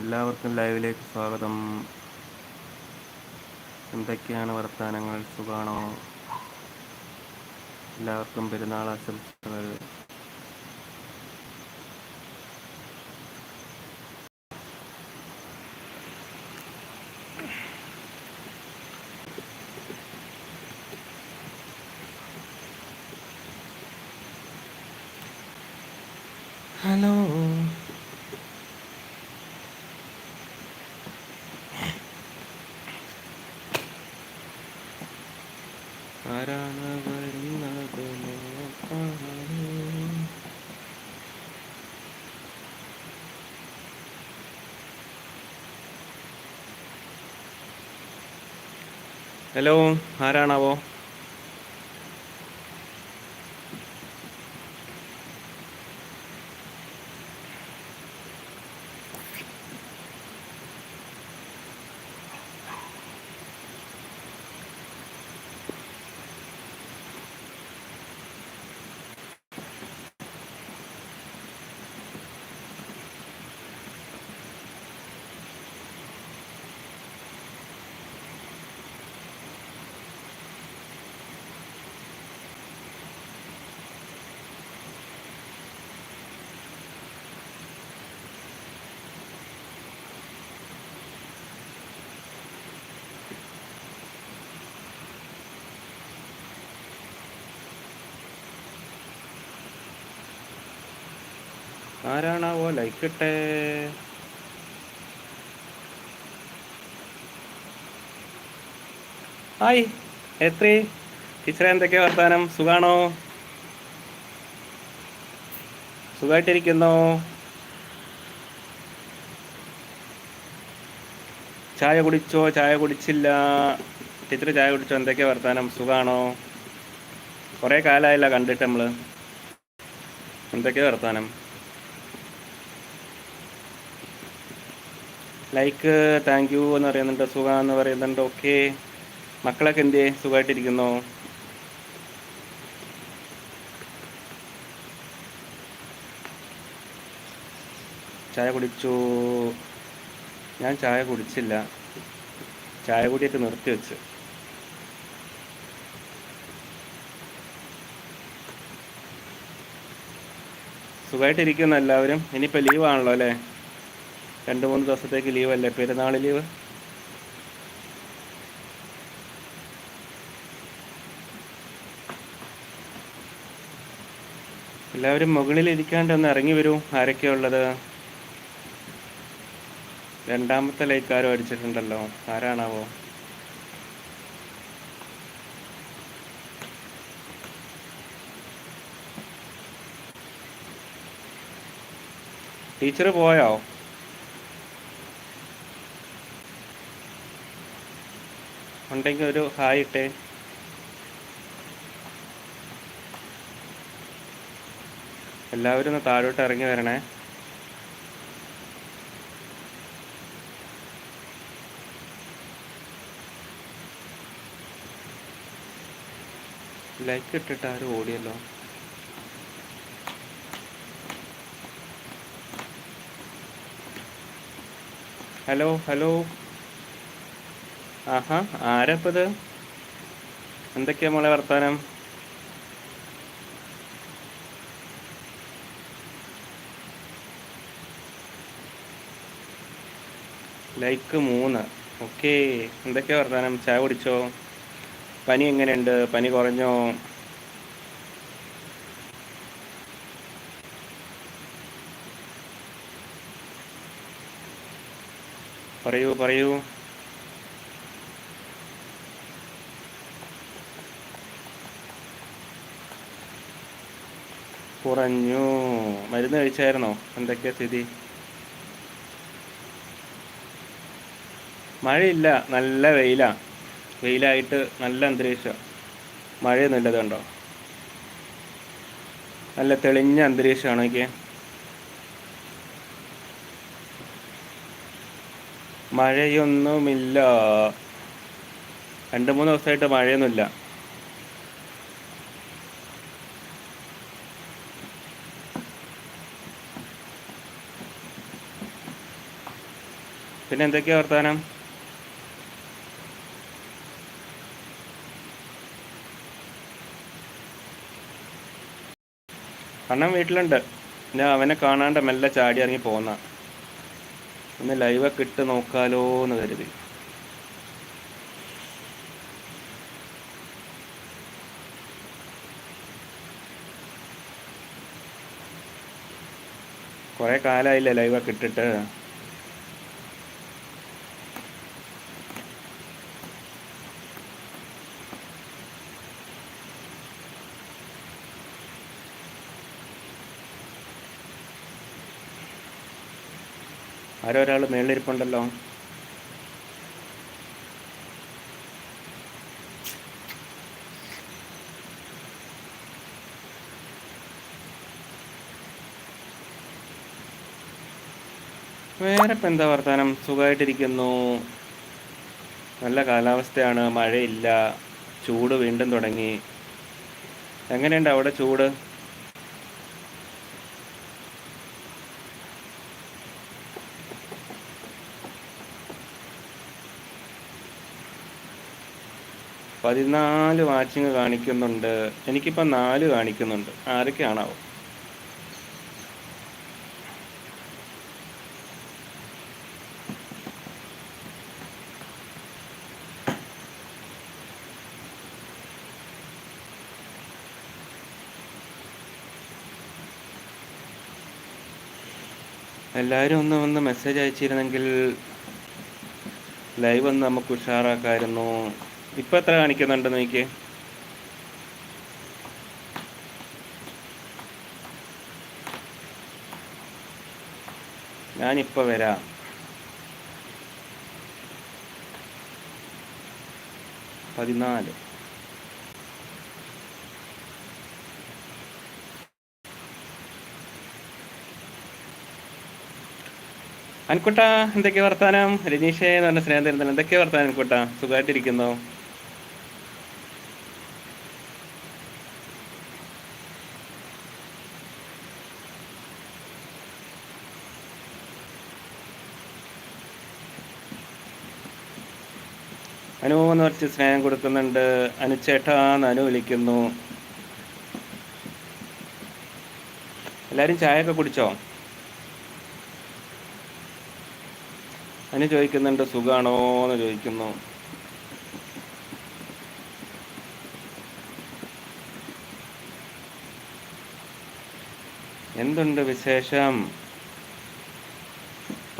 എല്ലാവർക്കും ലൈവിലേക്ക് സ്വാഗതം. എന്തൊക്കെയാണ് വർത്തമാനങ്ങൾ സുഖാണോ? എല്ലാവർക്കും പെരുന്നാൾ ആശംസകൾ. ഹലോ ആരാണാവോ? ആരാണാവോ ലൈക്ക് ഇട്ടേ ഹായ് എത്ര ടീച്ചറെ എന്തൊക്കെയാ വർത്താനം? സുഖാണോ? സുഖമായിട്ടിരിക്കുന്നോ ചായ കുടിച്ചോ? ചായ കുടിച്ചില്ല. ടീച്ചർ ചായ കുടിച്ചോ? എന്തൊക്കെയാ വർത്താനം? സുഖാണോ? കുറേ കാലമായില്ല കണ്ടിട്ട് നമ്മൾ എന്തൊക്കെയാ വർത്താനം? ലൈക്ക് താങ്ക് യു എന്ന് പറയുന്നുണ്ട് സുഖം എന്ന് പറയുന്നുണ്ട്. ഓക്കെ മക്കളൊക്കെ എന്തേ സുഖമായിട്ടിരിക്കുന്നോ? ചായ കുടിച്ചു? ഞാൻ ചായ കുടിച്ചില്ല. ചായ കുടിയൊക്കെ നിർത്തി വെച്ച്. സുഖമായിട്ടിരിക്കുന്നു എല്ലാവരും. ഇനിയിപ്പോൾ ലീവാണല്ലോ അല്ലേ? രണ്ട് മൂന്ന് ദിവസത്തേക്ക് ലീവ് അല്ലേ? പെരുന്നാൾ ലീവ് എല്ലാവരും മുകളിൽ ഇരിക്കാണ്ട് ഒന്ന് ഇറങ്ങി വരൂ. ആരൊക്കെയാ ഉള്ളത്? രണ്ടാമത്തെ ലൈക്ക് ആരോ അടിച്ചിട്ടുണ്ടല്ലോ. ആരാണാവോ? ടീച്ചർ പോയോ? ഉണ്ടെങ്കിൽ ഒരു ഹായ് ഇട്ടേ. എല്ലാവരും ഒന്ന് താഴോട്ട് ഇറങ്ങി വരണേ. ലൈക്ക് ഇട്ടിട്ട് ആരും ഓടിയല്ലോ. ഹലോ ഹലോ ആഹാ ആരപ്പത്? എന്തൊക്കെയാ മോളെ വർത്താനം? ലൈക്ക് മൂന്ന്. ഓക്കെ എന്തൊക്കെയാ വർത്താനം? ചായ കുടിച്ചോ? പനി എങ്ങനെയുണ്ട്? പനി കുറഞ്ഞോ? പറയൂ പറയൂ. കുറഞ്ഞു. മരുന്ന് കഴിച്ചായിരുന്നോ? എന്തൊക്കെയാ സ്ഥിതി? മഴയില്ല. നല്ല വെയിലാ. വെയിലായിട്ട് നല്ല അന്തരീക്ഷം. മഴയൊന്നുമില്ല ഇല്ലതുണ്ടോ നല്ല തെളിഞ്ഞ അന്തരീക്ഷമാണ് എനിക്ക് മഴയൊന്നുമില്ല. രണ്ട് മൂന്ന് ദിവസമായിട്ട് മഴയൊന്നുമില്ല. പിന്നെ എന്തൊക്കെയാ വർത്താനം? അണ്ണൻ വീട്ടിലുണ്ട്. ഞാൻ അവനെ കാണാണ്ട് മെല്ലെ ചാടി ഇറങ്ങി പോന്ന. ഒന്ന് ലൈവൊക്കെ ഇട്ട് നോക്കാലോ എന്ന് കരുതി. കുറേ കാലമായില്ലേ ലൈവൊക്കെ ഇട്ടിട്ട്. ആരോ ഒരാൾ മേളിലിരിപ്പുണ്ടല്ലോ? വേറെ ഇപ്പം എന്താ വർത്തമാനം സുഖമായിട്ടിരിക്കുന്നു നല്ല കാലാവസ്ഥയാണ്. മഴയില്ല. ചൂട് വീണ്ടും തുടങ്ങി. എങ്ങനെയുണ്ട് അവിടെ ചൂട്? പതിനാല് വാച്ചിങ് കാണിക്കുന്നുണ്ട്. എനിക്കിപ്പോൾ നാല് കാണിക്കുന്നുണ്ട്. ആരൊക്കെയാണാവോ? എല്ലാവരും ഒന്ന് വന്ന് മെസ്സേജ് അയച്ചിരുന്നെങ്കിൽ ലൈവ് ഒന്ന് നമുക്ക് ഉഷാറാക്കായിരുന്നു. ഇപ്പം എത്ര കാണിക്കുന്നുണ്ട് നോക്കിയേ? ഞാനിപ്പോൾ വരാം. പതിനാല്. അൻകുട്ട എന്തൊക്കെ വർത്താനം? രജീഷേ എന്ന് പറഞ്ഞ സ്നേഹം തരുന്നില്ല എന്തൊക്കെ വർത്താനം അൻകുട്ട? സുഖമായിട്ടിരിക്കുന്നു അനു കുറച്ച് സ്നേഹം കൊടുക്കുന്നുണ്ട്. അനുച്ചേട്ടാന്ന് അനു വിളിക്കുന്നു. എല്ലാവരും ചായയൊക്കെ കുടിച്ചോ? അനു ചോദിക്കുന്നുണ്ട് സുഖാണോ എന്ന് ചോദിക്കുന്നു. എന്തുണ്ട് വിശേഷം?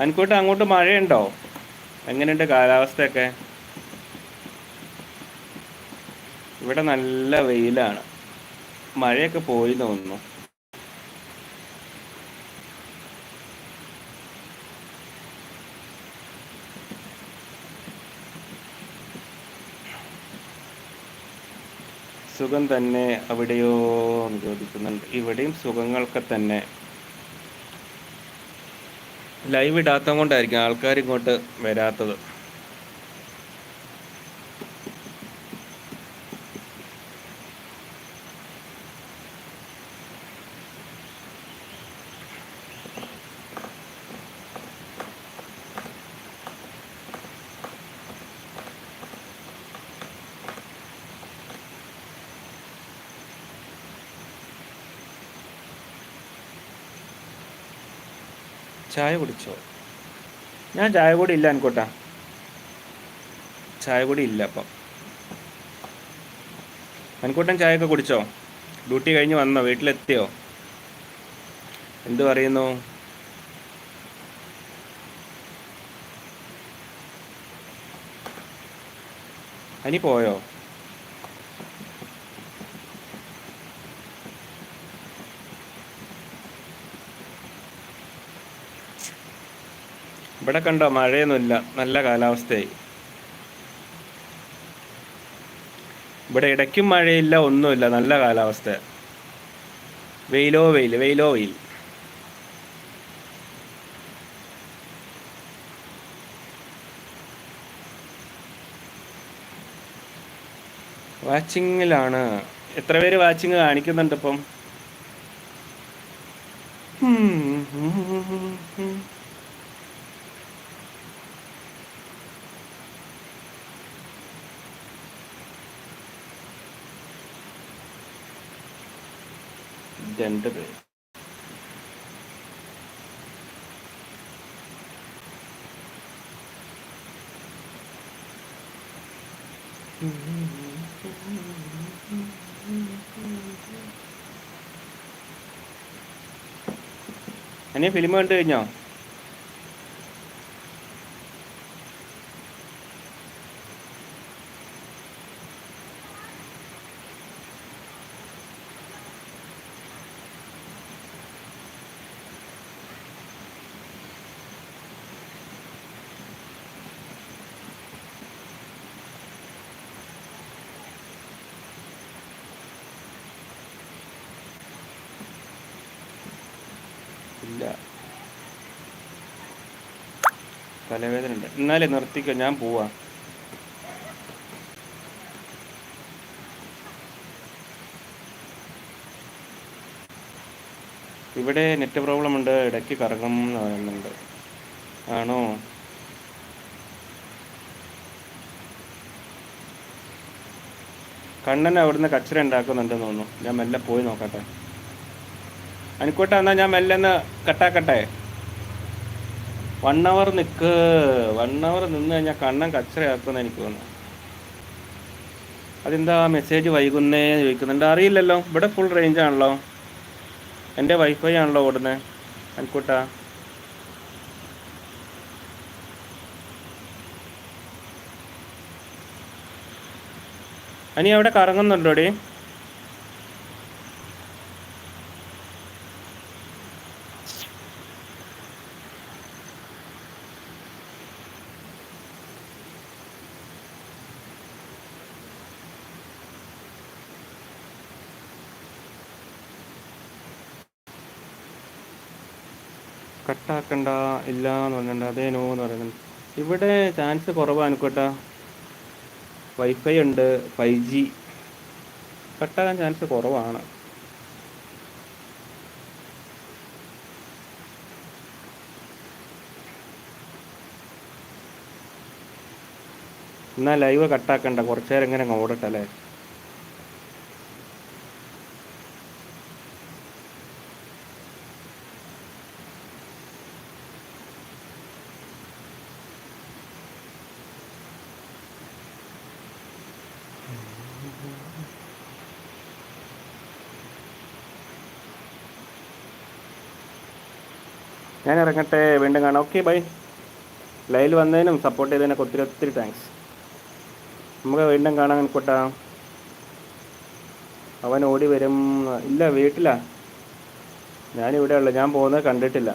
അനുക്കൂട്ട് അങ്ങോട്ട് മഴയുണ്ടോ? എങ്ങനെയുണ്ട് കാലാവസ്ഥയൊക്കെ? ഇവിടെ നല്ല വെയിലാണ്. മഴയൊക്കെ പോയി തോന്നുന്നു. സുഖം തന്നെ അവിടെയോ എന്ന് ചോദിക്കുന്നുണ്ട്. ഇവിടെയും സുഖങ്ങളൊക്കെ തന്നെ. ലൈവ് ഇടാത്ത കൊണ്ടായിരിക്കും ആൾക്കാർ ഇങ്ങോട്ട് വരാത്തത്. ചായ കുടിച്ചോ? ഞാൻ ചായ കൂടി ഇല്ല അനുക്കോട്ട ചായ കൂടി ഇല്ല അപ്പം. അൻകൂട്ടൻ ചായയൊക്കെ കുടിച്ചോ? ഡ്യൂട്ടി കഴിഞ്ഞ് വന്നോ? വീട്ടിലെത്തിയോ? എന്തു പറയുന്നു? അനി പോയോ? ഇവിടെ കണ്ടോ മഴയൊന്നുമില്ല. നല്ല കാലാവസ്ഥയായി. ഇവിടെ ഇടയ്ക്കും മഴയില്ല ഒന്നുമില്ല. നല്ല കാലാവസ്ഥ. വെയിലോ വെയിൽ വെയിലോ വെയിൽ. വാച്ചിങ്ങിലാണ്. എത്ര പേര് വാച്ചിങ് കാണിക്കുന്നുണ്ട് ഇപ്പം? രണ്ട് പേര്. അനിയ ഫിലിം കണ്ടു കഴിഞ്ഞോ ഇല്ല തലവേദന ഉണ്ട്. എന്നാലേ നിർത്തിക്കോ ഞാൻ പോവാ. ഇവിടെ നെറ്റ് പ്രോബ്ലം ഉണ്ട് ഇടയ്ക്ക് കറങ്ങും എന്ന് പറയുന്നുണ്ട്. ആണോ? കണ്ണൻ അവിടുന്ന് കച്ചറ ഉണ്ടാക്കുന്നുണ്ടെന്ന് തോന്നുന്നു. ഞാൻ മെല്ലെ പോയി നോക്കട്ടെ. അനിക്കോട്ടെ എന്നാൽ ഞാൻ മെല്ലെ ഒന്ന് കട്ടാക്കട്ടെ? വൺ അവർ നിൽക്ക് വൺ അവർ നിന്ന് കഴിഞ്ഞാൽ കണ്ണം കച്ചറയാക്കുമെന്ന് എനിക്ക് തോന്നുന്നു. അതെന്താ മെസ്സേജ് വൈകുന്നേ ചോദിക്കുന്നുണ്ട്. അറിയില്ലല്ലോ. ഇവിടെ ഫുൾ റേഞ്ച് ആണല്ലോ. എന്റെ വൈഫൈ ആണല്ലോ ഓടുന്നത് അൻകൂട്ടാ. അനി അവിടെ കറങ്ങുന്നുണ്ടോടി? കട്ടാക്കണ്ട ഇല്ല എന്ന് പറഞ്ഞിട്ട് അതേ നോ എന്ന് പറയുന്നുണ്ട്. ഇവിടെ ചാൻസ് കുറവാണ് അനുക്കോട്ടാ. വൈഫൈ ഉണ്ട് ഫൈവ് ജി കട്ടാകാൻ ചാൻസ് കുറവാണ്. എന്നാൽ ലൈവ് കട്ടാക്കണ്ട കുറച്ചു നേരം ഇങ്ങനെ അങ്ങ് ഓടട്ടെ അല്ലേ? ഞാൻ ഇറങ്ങട്ടെ വീണ്ടും കാണാം. ഓക്കെ ബൈ ലൈവിൽ വന്നതിനും സപ്പോർട്ട് ചെയ്തതിനൊക്കെ ഒത്തിരി ഒത്തിരി താങ്ക്സ് നമുക്ക് വീണ്ടും കാണാൻ കൂട്ടാ അവൻ ഓടി വരും. ഇല്ല വീട്ടിലാണ് ഞാനിവിടെ ഉള്ളു ഞാൻ പോകുന്നത് കണ്ടിട്ടില്ല.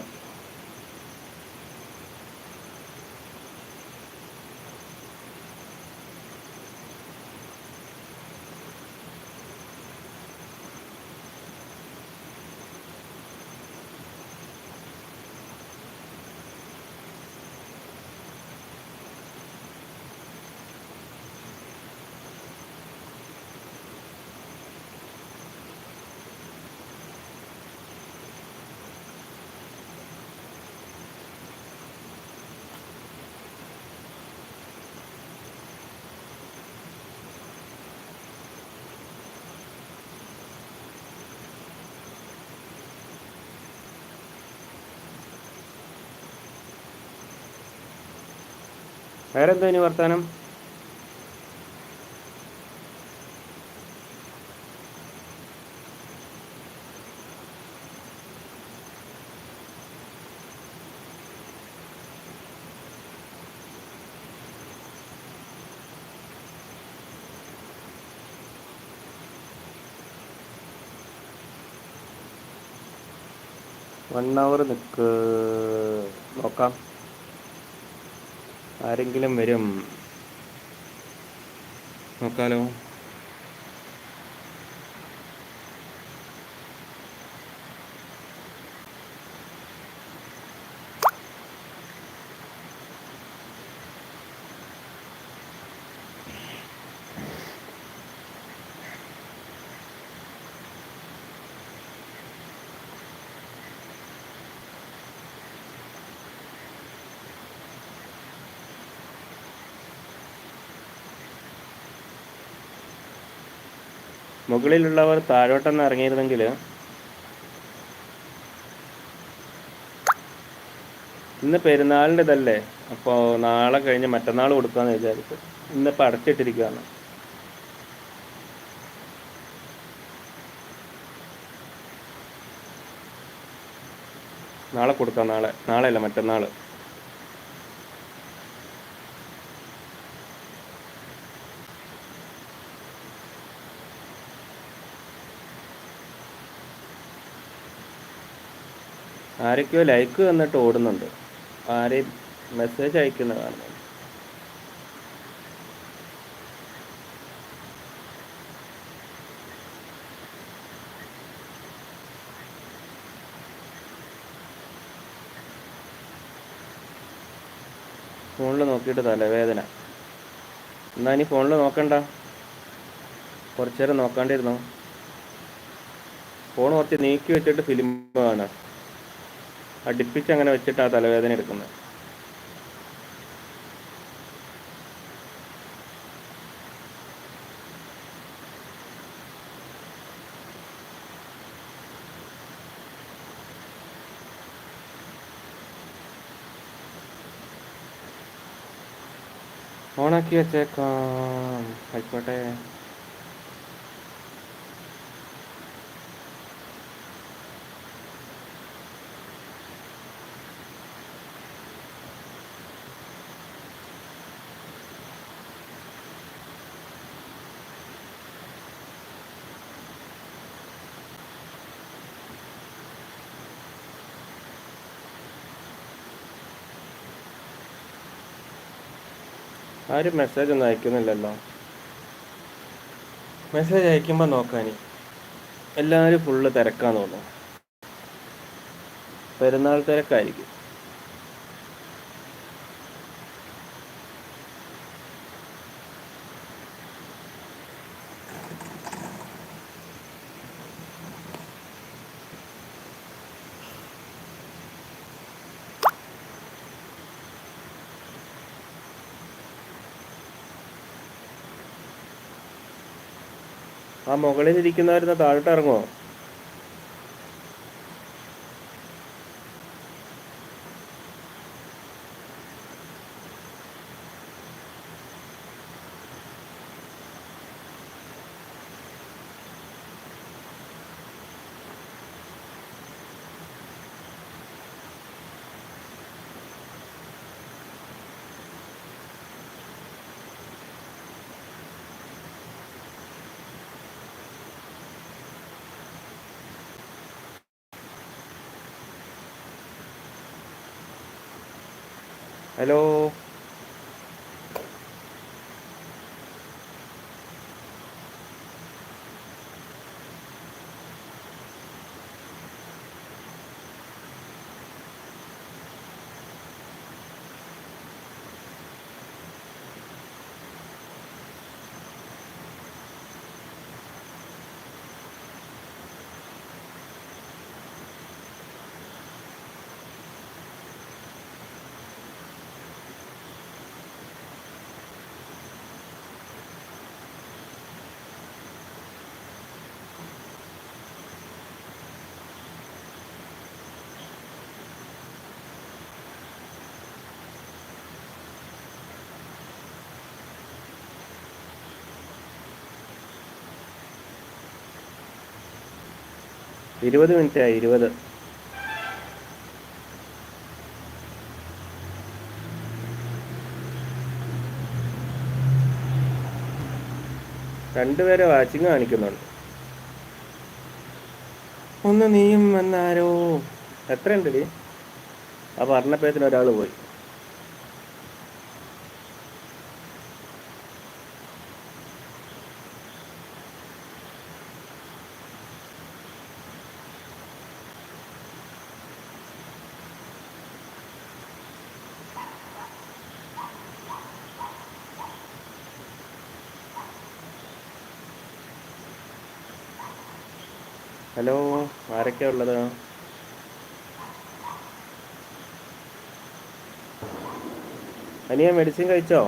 വേറെന്താ ഇനി വർത്താനം? വൺ അവർ നിൽക്ക് നോക്കാം. ആരെങ്കിലും വരും. നോക്കാലോ. മുകളിലുള്ളവർ താഴോട്ടെന്ന് ഇറങ്ങിയിരുന്നെങ്കിൽ ഇന്ന് പെരുന്നാളിന്റെ ഇതല്ലേ? അപ്പോൾ നാളെ കഴിഞ്ഞ് മറ്റന്നാൾ കൊടുക്കാമെന്ന് വിചാരിച്ചു ഇന്നിപ്പോൾ അടച്ചിട്ടിരിക്കുകയാണ് നാളെ കൊടുക്കാം നാളെ. നാളെയല്ല മറ്റന്നാൾ ആരൊക്കെയോ ലൈക്ക് വന്നിട്ട് ഓടുന്നുണ്ട്. ആരെയും മെസ്സേജ് അയക്കുന്ന കാണുന്നു ഫോണിൽ നോക്കിയിട്ട് തലവേദന. എന്നാ ഇനി ഫോണിൽ നോക്കണ്ട? കുറച്ചേരം നോക്കാണ്ടിരുന്നോ? ഫോൺ കുറച്ച് നീക്കി വെച്ചിട്ട് ഫിലിം കാണാം അടുപ്പിച്ച് അങ്ങനെ വെച്ചിട്ട് ആ തലവേദന എടുക്കുന്നത്. ഓണാക്കി വെച്ചേക്കാം. ആയിക്കോട്ടെ. ആരും മെസ്സേജ് ഒന്നും അയക്കുന്നില്ലല്ലോ. മെസ്സേജ് അയക്കുമ്പോൾ നോക്കാൻ എല്ലാവരും ഫുള്ള് തിരക്കാന്ന് തോന്നുന്നു. പെരുന്നാൾ തിരക്കായിരിക്കും. ആ മുകളിൽ ഇരിക്കുന്നവരുന്ന താഴോട്ട് ഇറങ്ങുമോ ഹലോ ഇരുപത് മിനിറ്റ് ആയി ഇരുപത്. രണ്ടുപേരെ വാച്ചിങ് കാണിക്കുന്നുണ്ട്. ഒന്ന് നീയും എന്നാരോ എത്രയുണ്ടടി ആ പറഞ്ഞപ്പോഴത്തിന് ഒരാൾ പോയി ഹലോ ആരൊക്കെയാ ഉള്ളത്? അനിയ മെഡിസിൻ കഴിച്ചോ?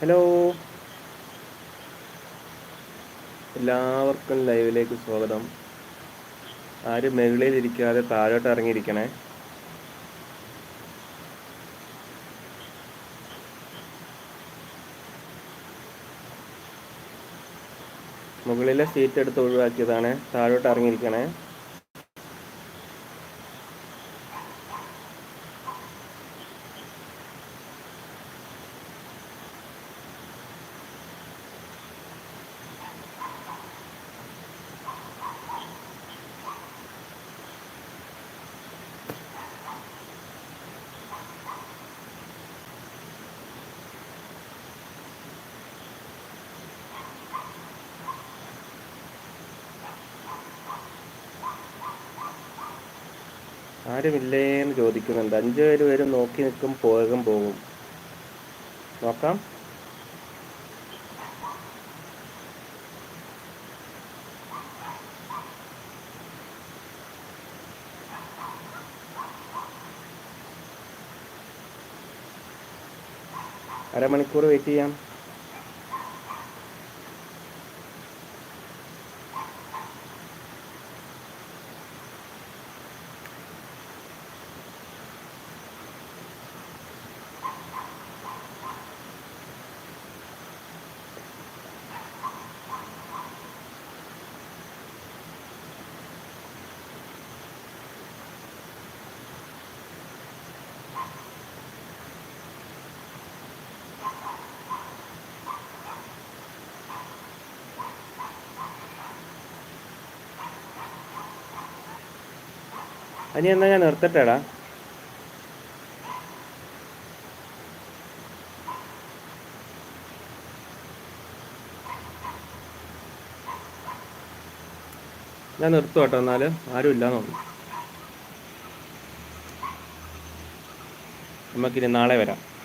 ഹലോ. എല്ലാവർക്കും ലൈവിലേക്ക് സ്വാഗതം. ആരും മുകളിലിരിക്കാതെ താഴോട്ട് ഇറങ്ങിയിരിക്കണേ. മുകളിലെ സീറ്റ് എടുത്ത് ഒഴിവാക്കിയതാണ് താഴോട്ട് ഇറങ്ങിയിരിക്കണേ. ആരുമില്ലേന്ന് ചോദിക്കുന്നുണ്ട്. അഞ്ചു പേര് വരും നോക്കി നിൽക്കും പോകം പോകും. നോക്കാം. അരമണിക്കൂർ വെയിറ്റ് ചെയ്യാം. അനി എന്നാ ഞാൻ നിർത്തട്ടേടാ. ഞാൻ നിർത്തും കേട്ടോ എന്നാൽ. ആരും ഇല്ല തോന്നുന്നു. നമുക്കിനി നാളെ വരാം.